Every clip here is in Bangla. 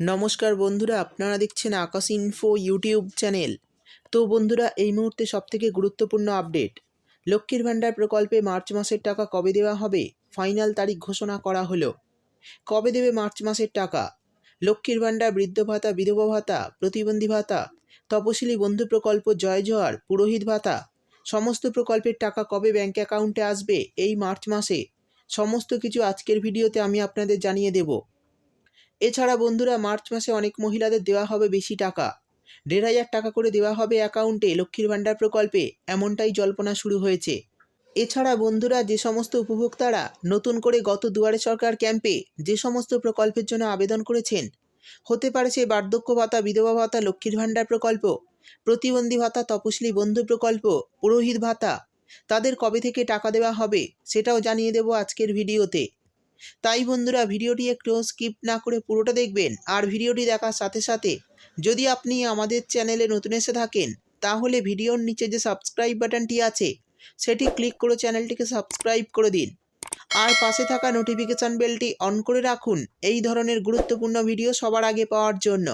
নমস্কার বন্ধুরা, আপনারা দেখছেন আকাশ ইনফো ইউটিউব চ্যানেল তো বন্ধুরা, এই মুহূর্তে সবথেকে গুরুত্বপূর্ণ আপডেট লক্ষ্মীর ভাণ্ডার প্রকল্পে মার্চ মাসের টাকা কবে দেওয়া হবে? ফাইনাল তারিখ ঘোষণা করা হলো। কবে দেবে মার্চ মাসের টাকা? লক্ষ্মীর ভাণ্ডার, বৃদ্ধ ভাতা, বিধবা ভাতা, প্রতিবন্ধী ভাতা, তপশিলি বন্ধু প্রকল্প, জয় জোয়ার, পুরোহিত ভাতা, সমস্ত প্রকল্পের টাকা কবে ব্যাঙ্ক অ্যাকাউন্টে আসবে এই মার্চ মাসে? সমস্ত কিছু আজকের ভিডিওতে আমি আপনাদের জানিয়ে দেবো। এছাড়া বন্ধুরা মার্চ মাসে অনেক মহিলাদের দেওয়া হবে বেশি টাকা। দেড় হাজার টাকা করে দেওয়া হবে অ্যাকাউন্টে লক্ষ্মীর ভাণ্ডার প্রকল্পে, এমনটাই জল্পনা শুরু হয়েছে। এছাড়া বন্ধুরা যে সমস্ত উপভোক্তারা নতুন করে গত দুয়ারে সরকার ক্যাম্পে যে সমস্ত প্রকল্পের জন্য আবেদন করেছেন, হতে পারে সে বার্ধক্য ভাতা, বিধবা ভাতা, লক্ষ্মীর ভাণ্ডার প্রকল্প, প্রতিবন্ধী ভাতা তপশিলি বন্ধু প্রকল্প, পুরোহিত ভাতা, তাদের কবে থেকে টাকা দেওয়া হবে সেটাও জানিয়ে দেব আজকের ভিডিওতে। তাই বন্ধুরা ভিডিওটি একটু স্কিপ না করে পুরোটা দেখবেন আর ভিডিওটি দেখার সাথে সাথে যদি আপনি আমাদের চ্যানেলে নতুন এসে থাকেন, তাহলে ভিডিওর নিচে যে সাবস্ক্রাইব বাটনটি আছে, সেটি ক্লিক করে চ্যানেলটিকে সাবস্ক্রাইব করে দিন। আর পাশে থাকা নোটিফিকেশান বেলটি অন করে রাখুন, এই ধরনের গুরুত্বপূর্ণ ভিডিও সবার আগে পাওয়ার জন্য।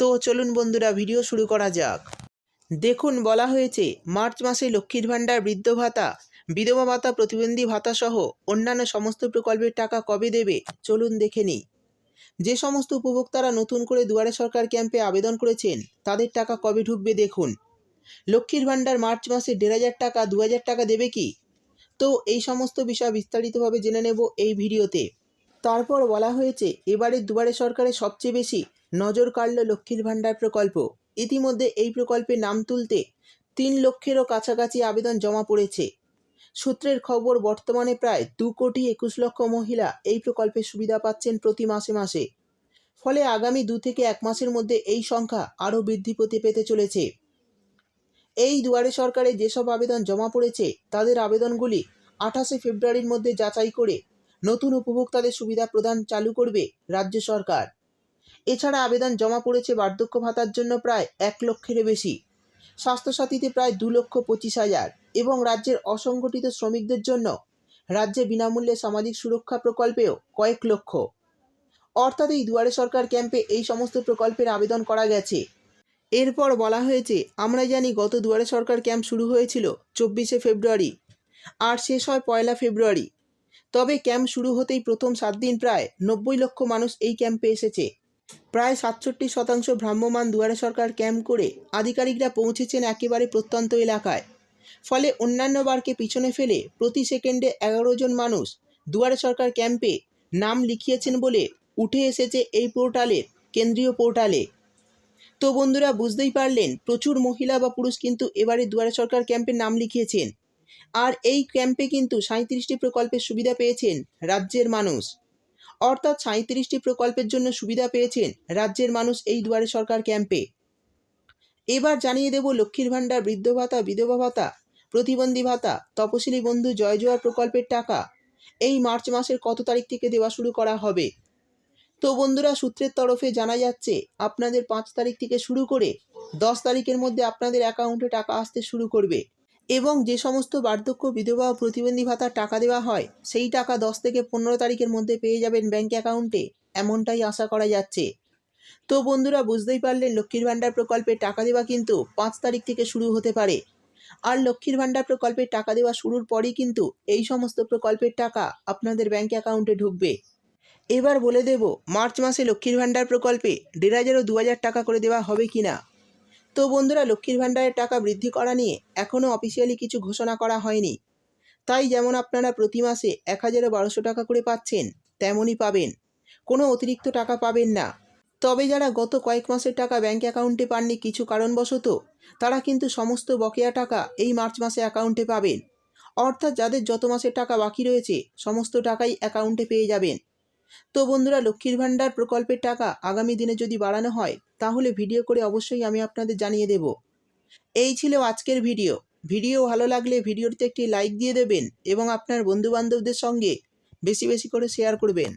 তো চলুন বন্ধুরা, ভিডিও শুরু করা যাক। দেখুন, বলা হয়েছে, মার্চ মাসে লক্ষ্মীর ভাণ্ডার বৃদ্ধ ভাতা বিধবা ভাতা, প্রতিবন্ধী ভাতাসহ অন্যান্য সমস্ত প্রকল্পের টাকা কবে দেবে? চলুন দেখে নিই। যে সমস্ত উপভোক্তারা নতুন করে দুয়ারে সরকার ক্যাম্পে আবেদন করেছেন, তাদের টাকা কবে ঢুকবে দেখুন। লক্ষ্মীর ভাণ্ডার মার্চ মাসে দেড় হাজার টাকা, দু হাজার টাকা দেবে কি? তো এই সমস্ত বিষয় বিস্তারিতভাবে জেনে নেব এই ভিডিওতে। তারপর বলা হয়েছে, এবারে দুয়ারে সরকারের সবচেয়ে বেশি নজর কাড়ল লক্ষ্মীর ভাণ্ডার প্রকল্প। ইতিমধ্যে এই প্রকল্পে নাম তুলতে তিন লক্ষেরও কাছাকাছি আবেদন জমা পড়েছে। সূত্রের খবর, বর্তমানে প্রায় দু কোটি একুশ লক্ষ মহিলা এই প্রকল্পের সুবিধা পাচ্ছেন প্রতি মাসে মাসে। ফলে আগামী দু থেকে এক মাসের মধ্যে এই সংখ্যা আরও বৃদ্ধি পেতে পেতে চলেছে। এই দুয়ারে সরকারে যেসব আবেদন জমা পড়েছে, তাদের আবেদনগুলি আঠাশে ফেব্রুয়ারির মধ্যে যাচাই করে নতুন উপভোক্তাদের সুবিধা প্রদান চালু করবে রাজ্য সরকার। এছাড়া আবেদন জমা পড়েছে বার্ধক্য ভাতার জন্য প্রায় এক লক্ষেরও বেশি। স্বাস্থ্যসাথীতে প্রায় দু লক্ষ পঁচিশ হাজার। এবং রাজ্যের অসংগঠিত শ্রমিকদের জন্য রাজ্যে বিনামূল্যে সামাজিক সুরক্ষা প্রকল্পেও কয়েক লক্ষ। অর্থাৎ এই দুয়ারে সরকার ক্যাম্পে এই সমস্ত প্রকল্পের আবেদন করা গেছে। এরপর বলা হয়েছে আমরা জানি গত দুয়ারে সরকার ক্যাম্প শুরু হয়েছিল চব্বিশে ফেব্রুয়ারি আর শেষ হয় পয়লা ফেব্রুয়ারি। তবে ক্যাম্প শুরু হতেই প্রথম সাত দিন প্রায় নব্বই লক্ষ মানুষ এই ক্যাম্পে এসেছে। প্রায় সাতষট্টি শতাংশ ভ্রাম্যমান দুয়ারে সরকার ক্যাম্প করে আধিকারিকরা পৌঁছেছেন একেবারে প্রত্যন্ত এলাকায়। ফলে অন্যান্য বারকে পিছনে ফেলে প্রতি সেকেন্ডে এগারো জন মানুষ দুয়ারে সরকার ক্যাম্পে নাম লিখিয়েছেন বলে উঠে এসেছে এই পোর্টালের কেন্দ্রীয় পোর্টালে। তো বন্ধুরা, বুঝতেই পারলেন, প্রচুর মহিলা বা পুরুষ কিন্তু এবারে দুয়ারে সরকার ক্যাম্পে নাম লিখিয়েছেন। আর এই ক্যাম্পে কিন্তু সাঁত্রিশটি প্রকল্পের সুবিধা পেয়েছেন রাজ্যের মানুষ। অর্থাৎ সাঁত্রিশটি প্রকল্পের জন্য সুবিধা পেয়েছেন রাজ্যের মানুষ এই দুয়ারে সরকার ক্যাম্পে। এবার জানিয়ে দেব লক্ষ্মীর ভাণ্ডার, বৃদ্ধ ভাতা, বিধবা ভাতা, প্রতিবন্ধী ভাতা, তপশিলি বন্ধু, জয় জোয়ার প্রকল্পের টাকা। এই মার্চ মাসের কত তারিখ থেকে দেওয়া শুরু করা হবে? তো বন্ধুরা, সূত্রের তরফে জানা যাচ্ছে, আপনাদের পাঁচ তারিখ থেকে শুরু করে দশ তারিখের মধ্যে আপনাদের অ্যাকাউন্টে টাকা আসতে শুরু করবে। এবং যে সমস্ত বার্ধক্য বিধবা ও প্রতিবন্ধী ভাতার টাকা দেওয়া হয়, সেই টাকা দশ থেকে পনেরো তারিখের মধ্যে পেয়ে যাবেন ব্যাঙ্ক অ্যাকাউন্টে। এমনটাই আশা করা যাচ্ছে। তো বন্ধুরা বুঝতেই পারলেন লক্ষ্মীর ভাণ্ডার প্রকল্পে টাকা দেওয়া কিন্তু পাঁচ তারিখ থেকে শুরু হতে পারে। আর লক্ষ্মীর ভাণ্ডার প্রকল্পের টাকা দেওয়া শুরুর পরই কিন্তু এই সমস্ত প্রকল্পের টাকা আপনাদের ব্যাঙ্ক অ্যাকাউন্টে ঢুকবে। এবার বলে দেব, মার্চ মাসে লক্ষ্মীর ভাণ্ডার প্রকল্পে দেড় হাজার ও দু হাজার টাকা করে দেওয়া হবে কি না তো বন্ধুরা, লক্ষ্মীর ভাণ্ডারের টাকা বৃদ্ধি করা নিয়ে এখনও অফিসিয়ালি কিছু ঘোষণা করা হয়নি। তাই যেমন আপনারা প্রতি মাসে এক হাজারও বারোশো টাকা করে পাচ্ছেন, তেমনই পাবেন। কোনো অতিরিক্ত টাকা পাবেন না। তবে যারা গত কয়েক মাসের টাকা ব্যাঙ্ক অ্যাকাউন্টে পাননি কিছু কারণবশত, তারা কিন্তু সমস্ত বকেয়া টাকা এই মার্চ মাসে অ্যাকাউন্টে পাবেন। অর্থাৎ যাদের যত মাসের টাকা বাকি রয়েছে, সমস্ত টাকাই অ্যাকাউন্টে পেয়ে যাবেন। তো বন্ধুরা, লক্ষ্মীর ভাণ্ডার প্রকল্পের টাকা আগামী দিনে যদি বাড়ানো হয়, তাহলে ভিডিও করে অবশ্যই আমি আপনাদের জানিয়ে দেব। এই ছিল আজকের ভিডিও। ভিডিও ভালো লাগলে ভিডিওটিতে একটি লাইক দিয়ে দেবেন এবং আপনার বন্ধুবান্ধবদের সঙ্গে বেশি বেশি করে শেয়ার করবেন।